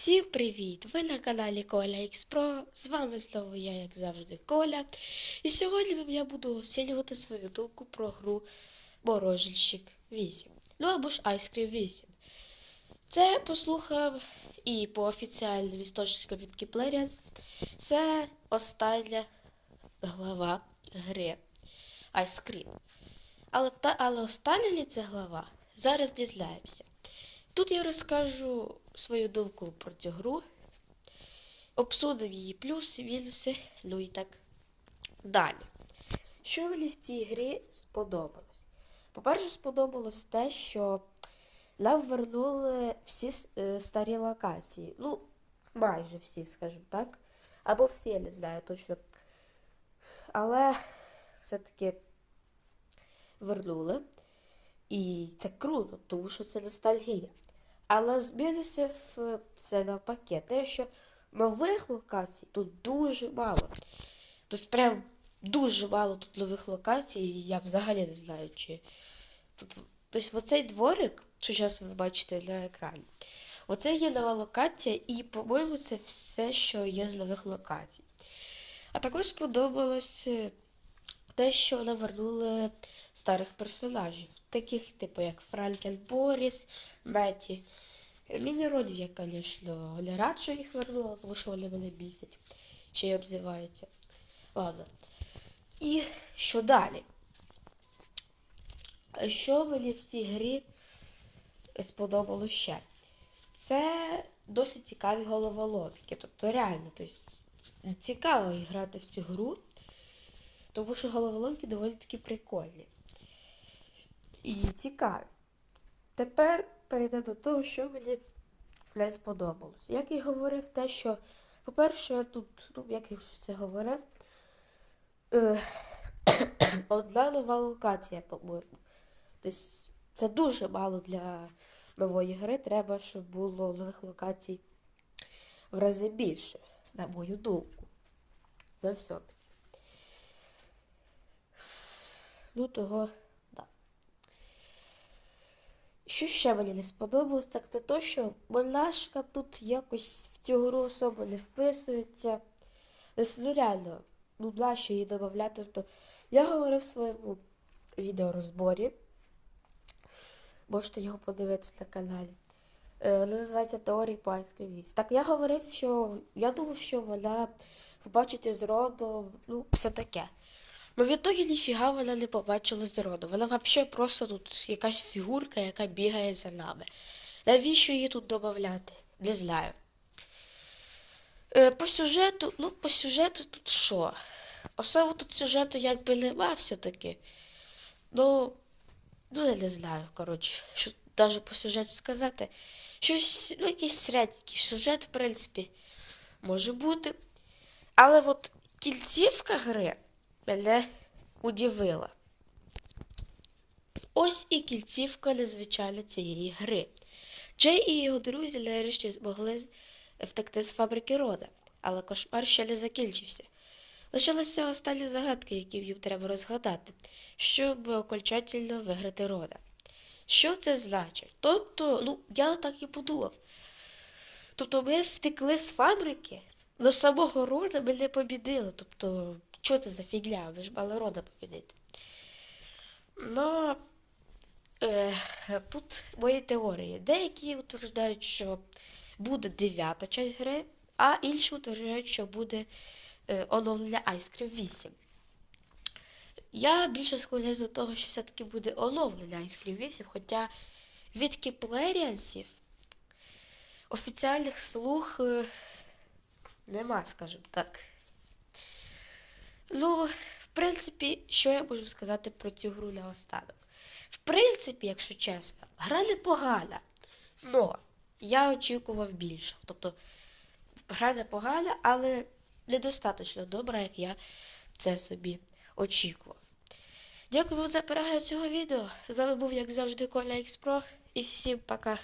Всім привіт! Ви на каналі Коля X З вами знову я, як завжди, Коля. І сьогодні я буду оцінювати свою думку про гру Морожильщик 8. Ну або ж Ice Cream 8. Це послухав і по офіціальним істочникам від Кіплеріан. Це остання глава гри Ice Cream. Але, та, але остання ли це глава? Зараз дізнаємося. Тут я розкажу свою думку про цю гру, обсудимо її плюси, мінуси, ну і так далі. Що мені в цій грі сподобалось? По-перше, сподобалось те, що нам вернули всі е, старі локації. Ну, майже всі, скажімо так. Або всі, я не знаю точно. Але все-таки вернули. І це круто, тому що це ностальгія. Але змінився в все навпаки. Те, що нових локацій тут дуже мало. Тут прям дуже мало тут нових локацій, і я взагалі не знаю, чи. Тут, тобто оцей дворик, що зараз ви бачите на екрані, оце є нова локація, і, по-моєму, це все, що є з нових локацій. А також сподобалось е, те, що навернули старих персонажів, таких, типу, як Франкен Боріс, Меті. Міні-ролів я, звісно, не рад, що їх вернула, тому що вони мене бісять, ще й обзиваються. Ладно. І що далі? Що мені в цій грі сподобалося ще? Це досить цікаві головоломки. Тобто реально, тобто, цікаво грати в цю гру, тому що головоломки доволі таки прикольні. І цікаві. Тепер перейде до того, що мені не сподобалось. Як і говорив, те, що, по-перше, тут, ну, як я вже це говорив, е, одна нова локація, по-моєму. Тобто це дуже мало для нової гри. Треба, щоб було нових локацій в рази більше, на мою думку. На все-таки. Ну, того. Що ще мені не сподобалось, так це те, що монашка тут якось в цю гру особо не вписується. Тобто, ну реально, ну нащо її додати. Тобто, я говорив в своєму відеорозборі. Можете його подивитися на каналі. Е, називається Теорії по Айскрівіс. Так я говорив, що я думав, що вона побачить із роду, ну, все таке. Ну, в ітогі ніфіга вона не побачила зроду. Вона взагалі просто тут якась фігурка, яка бігає за нами. Навіщо її тут додати? Не знаю. Е, По сюжету, ну, по сюжету тут що? Особо тут сюжету якби нема все-таки. Ну, ну я не знаю, коротше, що навіть по сюжету сказати. Щось, ну, якийсь середній сюжет, в принципі, може бути. Але от кінцівка гри мене удивила. Ось і кільцівка незвичайна цієї гри. Джей і його друзі нарешті змогли втекти з фабрики рода, але кошмар ще не закінчився. Лишилися останні загадки, які їм треба розгадати, щоб окончательно виграти рода. Що це значить? Тобто, ну, я так і подумав. Тобто ми втекли з фабрики, до самого рода ми не побідили. Тобто, що це за фігня? Ви ж мали рода побідити. Ну, е, тут мої теорії. Деякі утверждають, що буде дев'ята часть гри, а інші утверждають, що буде е, оновлення Ice Cream 8. Я більше склоняюсь до того, що все-таки буде оновлення Ice Cream 8, хоча від кіплеріансів офіціальних слух е, нема, скажімо так. Ну, в принципі, що я можу сказати про цю гру наостанок? В принципі, якщо чесно, гра непогана. Но я очікував більше. Тобто, гра непогана, але недостатньо добра, як я це собі очікував. Дякую вам за перегляд цього відео. З вами був, як завжди, Коля Експро. І всім пока.